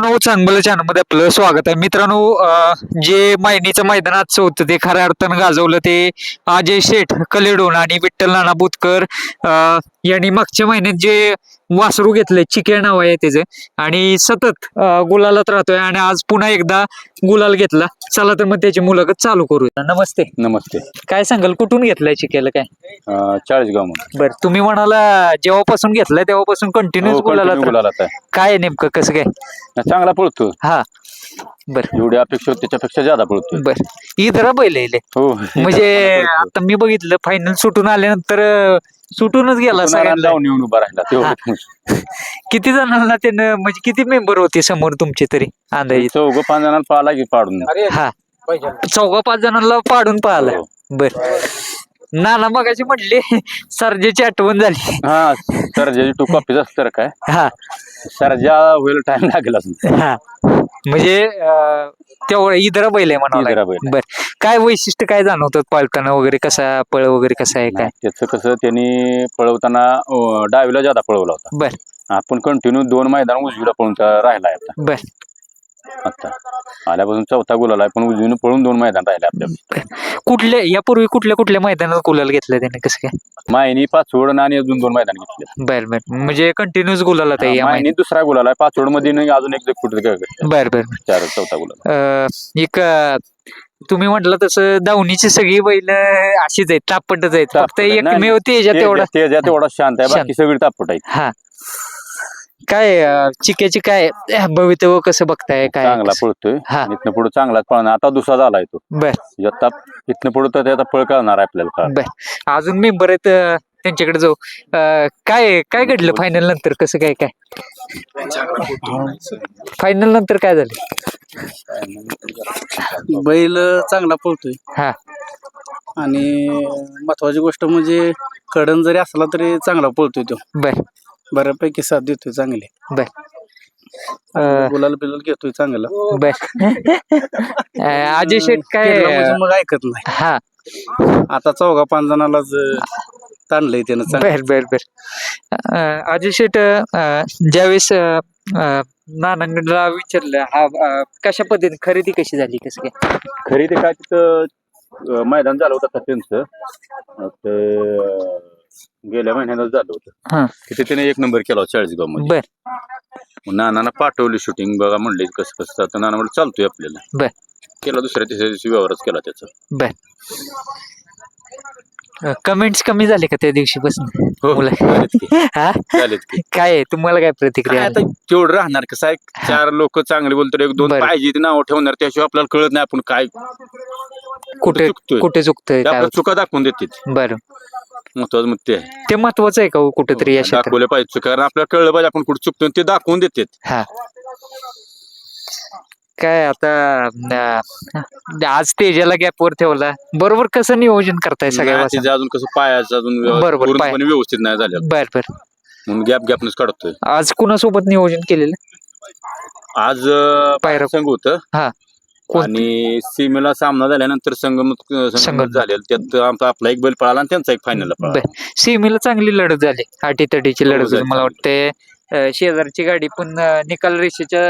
मित्रांनो चांगलं चॅनलमध्ये आपलं स्वागत आहे. मित्रांनो जे मायनीचं मैदान आजचं होतं ते खऱ्या अर्थानं गाजवलं ते अजय शेठ कलेडोन आणि विठ्ठल नाना बुतकर अं, यांनी मागच्या महिन्यात जे वासरू घेतलंय चिके नाव आहे त्याचं. आणि सतत गुलालात राहतोय आणि आज पुन्हा एकदा गुलाल घेतला. चला तर मग त्याची मुलाखत चालू करूया. नमस्ते. नमस्ते. काय सांगाल कुठून घेतलंय चिकेला काय? चाळीसगाव म्हणून बर तुम्ही म्हणाला जेव्हापासून घेतलाय तेव्हापासून कंटिन्यूस हो, गुलालात आहे. काय नेमकं कसं काय? चांगला पळतो हा. बर. एवढी अपेक्षा होती त्याच्यापेक्षा ज्यादा पळतोय. बर. इधर बैल. हो. म्हणजे आता मी बघितलं फायनल सुटून आल्यानंतर अं, सुटूनच गेला सगळ्यांना. लावून येऊन उभा राहिला तेवढं. किती जणांना त्यानं म्हणजे किती मेंबर होते समोर तुमचे तरी अंदाजे? चौघ पाच जणांना पाला की पाडून. हा. चौघा पाच जणांना पाडून पाहिला. हो. बर. नाना मगाशी म्हटले सर्जेची आठवण झाली. हा सरजाची टू कॉपीच असत तर काय? हा. सरजा होईल टाइम लागेल असून हा. म्हणजे तेवढं इधर बैल आहे इधरा म्हणा बैल आहे. बर. काय वैशिष्ट्य काय जाणवतात पालताना वगैरे? कसा पळ वगैरे कसा आहे काय? त्याचं कसं त्यांनी पळवताना अं, डावीला ज्यादा पळवला होता. बर. आपण कंटिन्यू दोन मैदान उजवीला पळून राहिलाय आता. बर. आता. आल्यापासून चौथा गुलाला आहे पण उजवीनं पळून दोन मैदान राहिले आपल्या कुठल्या यापूर्वी कुठल्या कुठल्या मैदानात गुलाल घेतलं त्याने कसं काय? मायनी पाचवड आणि अजून दोन मैदान घेतले. बर बर. म्हणजे कंटिन्यूस गुलाल आहे या मायनी दुसरा गुलाला आहे पाचवडमध्ये नाही अजून एक कुठे. बर बर चार चौथा गुलाल. एक तुम्ही म्हटलं तसं दावणीची सगळी बैल अशीच आहेत तापटच आहेत. फक्त एकमेव तेजा तेवढा. तेजा तेवढा शांत आहे. बाकी सगळी तापट आहे हा. काय अं, चिक्याची काय भवितव्य कसं बघताय? काय? चांगला? पळतोय. हा. इथनं पुढे चांगलाच पळणार. आता दुसरा झालाय तो. बर. आता इथनं पुढे तर त्याचा पळ करणार आहे आपल्याला. बर. अजून मेंबर आहेत अं, त्यांच्याकडे जाऊ. अं, काय काय घडलं फायनल नंतर? कसं काय काय? फायनल नंतर काय झालं? बैल चांगला पळतोय. हा. आणि महत्वाची गोष्ट म्हणजे कडन जरी असला तरी चांगला पळतोय तो. बर. बऱ्यापैकी साथ देतोय चांगली. बर. अं, गुलाल बिलाल घेतोय चांगला. बर. अं, अजय शेठ काय म्हणजे मग ऐकत नाही. हा. आता चौघा पाच जणालाच ताणलंय त्यानं चांगलं. बर बर बर. अं, अजय शेठ अं, ज्यावेळेस अं, अं, नानांना विचारलं हा अं, कशा पद्धतीने खरेदी कशी झाली कसं काय? खरी ते काय तिथं अं, मैदान झालं होतं का त्यांचं? अं, ते अं, गेल्या महिन्यातच झालं हा. होतं तिथे त्याने एक नंबर केला होता चाळीसगावमध्ये. बर. नानाला पाठवली शूटिंग बघा म्हणले कसं कसं तर नाना म्हणलं चालतोय आपल्याला. बर. केला दुसऱ्या तिसऱ्या दिवशी व्यवहारच केला त्याचा. बर. कमेंट्स कमी झाले का त्या हो मुलं. झालेत की. हा? झालेत की. काय आहे? तुम्हाला काय प्रतिक्रिया? काय? आता तेवढं राहणार कसं आहे? चार लोक चांगले बोलतात एक दोन बरं. पाहिजे ते नाव ठेवणार त्याशिवाय आपल्याला कळत नाही आपण काय. कुठे चुकतोय. कुठे चुकतंय ते काय आपल्याला चुका दाखवून देतात बरं. महत्वाचं मग ते. आहे. ते महत्वाचं आहे का हो कुठेतरी या क्षेत्रात दाखवले पाहिजे कारण आपल्याला कळलं पाहिजे आपण कुठे चुकतो ते दाखवून देतात हा. काय आता अं, आज तेजाला गॅपवर ठेवला. बरोबर कसं नियोजन करताय सगळ्या नाही, अजून कसं पायाचं अजून बरोबर, पाय. पूर्णपणे व्यवस्थित नाही झालं बर बर. म्हणून गॅप गॅपनच काढतोय. आज कुणासोबत नियोजन केलेलं? आज अं, पायरा- संघ होतं. हा? आणि सीमेला सामना झाल्यानंतर संगमत संगम. संगमत. झालेलं त्यात आमचा आपला एक बैल पळाला आणि त्यांचा एक फायनल पळाला. सीमेला चांगली लढत झाली. अटी तटीची हो, लढत झाली. मला वाटते शेजारची गाडी पण निकाल रेषेच्या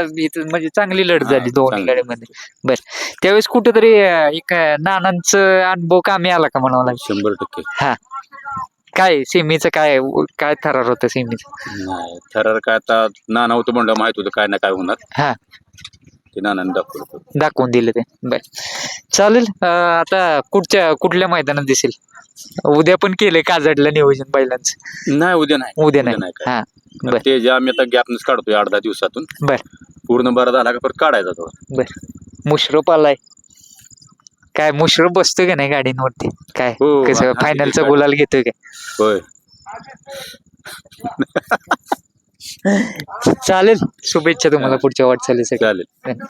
म्हणजे चांगली लढत झाली दोन्ही चांगली. गाड्यांमध्ये बर. त्यावेळेस कुठेतरी एक नानांचं अनुभव कामी आला का म्हणावं लागेल? शंभर टक्के. हा. काय सेमीचं काय काय थरार होतं सेमीचं थरार काय आता नाना होतं म्हणलं माहीत होतं काय ना काय होणार. हा. ते नानाने दाखवलं. दाखवून दिलं ते. बर चालेल अं, आता कुठच्या कुठल्या मैदानात दिसेल? उद्या पण केलंय काजडला नियोजन बैलांचं. नाही उद्या नाही. उद्या नाही. काय. हा बर. ते जे आम्ही आता गॅपनच काढतोय आठ दहा दिवसातून. बर. पूर्ण बरा झाला का परत काढायचा तो. बर. मुश्रफ आलाय. काय मुश्रफ बसतोय का नाही गाडींवरती? काय हो, कसं हा, फायनलचा गाडी. गुलाल घेतोय काय? होय. चालेल. शुभेच्छा तुम्हाला पुढच्या वाटचालीसाठी. चालेल.